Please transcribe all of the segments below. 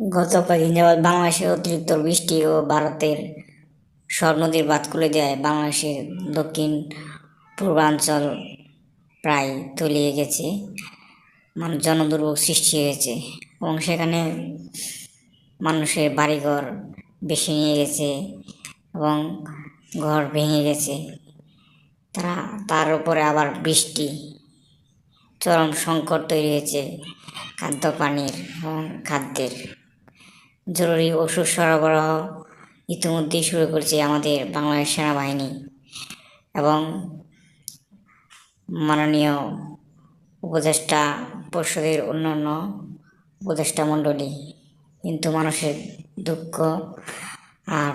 গত কয়েকদিন যাবৎ বাংলাদেশে অতিরিক্ত বৃষ্টি ও ভারতের সব নদীর বাঁধ খুলে দেয়। বাংলাদেশের দক্ষিণ পূর্বাঞ্চল প্রায় তলিয়ে গেছে মানুষ জনদুর্ভোগ সৃষ্টি হয়েছে এবং সেখানে মানুষের বাড়িঘর বেশি নিয়ে গেছে এবং ঘর ভেঙে গেছে। তারা, তার উপরে আবার বৃষ্টি, চরম সংকট তৈরি হয়েছে খাদ্য পানির এবং খাদ্যের। জরুরি ওষুধ সরবরাহ ইতিমধ্যেই শুরু করেছে আমাদের বাংলাদেশ সেনাবাহিনী এবং মাননীয় উপদেষ্টা পরিষদের অন্যান্য উপদেষ্টা মণ্ডলী। কিন্তু মানুষের দুঃখ আর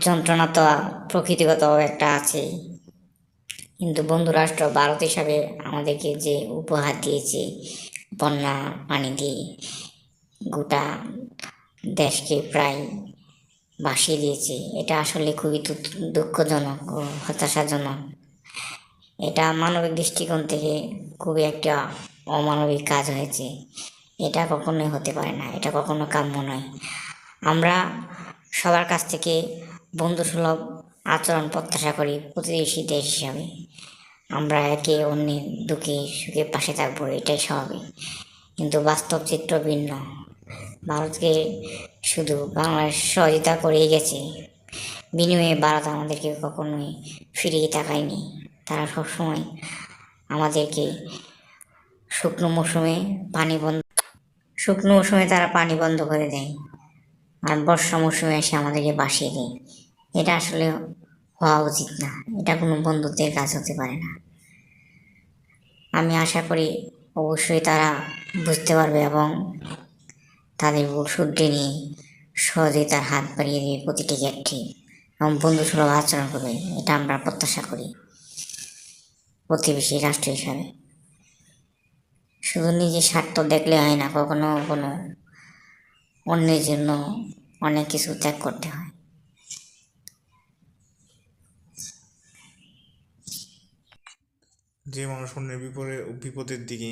যন্ত্রণা তো প্রকৃতিগত একটা আছে। কিন্তু বন্ধুরাষ্ট্র ভারত হিসাবে আমাদেরকে যে উপহার দিয়েছে, বন্যা পানি দিয়ে গোটা দেশকে প্রায় ভাসিয়ে দিয়েছে। এটা আসলে খুবই দুঃখজনক ও হতাশাজনক। এটা মানবিক দৃষ্টিকোণ থেকে খুবই একটা অমানবিক কাজ হয়েছে। এটা কখনোই হতে পারে না, এটা কখনো কাম্য নয়। আমরা সবার কাছ থেকে বন্ধুসুলভ আচরণ প্রত্যাশা করি প্রতিবেশী দেশ হিসাবে। আমরা একে অন্যের দুঃখে সুখে পাশে থাকব, এটাই স্বাভাবিক। কিন্তু বাস্তব চিত্র ভিন্ন। ভারতকে শুধু বাংলাদেশ সহযোগিতা করেই গেছে। বিনিময়ে ভারত আমাদেরকে কখনোই ফিরিয়ে তাকায়নি। তারা সবসময় আমাদেরকে শুকনো মৌসুমে পানি বন্ধ, শুকনো মৌসুমে তারা পানি বন্ধ করে দেয় আর বর্ষা মৌসুমে এসে আমাদেরকে বাসিয়ে দেয়। এটা আসলে হওয়া উচিত না। এটা কোনো বন্ধুত্বের কাজ হতে পারে না। আমি আশা করি অবশ্যই তারা বুঝতে পারবে এবং তাদের ভুল শুদ্ধি নিয়ে সহজেই তার হাত বাড়িয়ে দেবে প্রতিটি ক্ষেত্রে এবং বন্ধু সুলভ আচরণ করবে, এটা আমরা প্রত্যাশা করি। প্রতিবেশী রাষ্ট্র হিসাবে। শুধু নিজের স্বার্থ দেখলে হয় না, কখনো কোনো অন্যের জন্য অনেক কিছু ত্যাগ করতে হয়। যে মানুষ অন্যের বিপরে বিপদের দিকে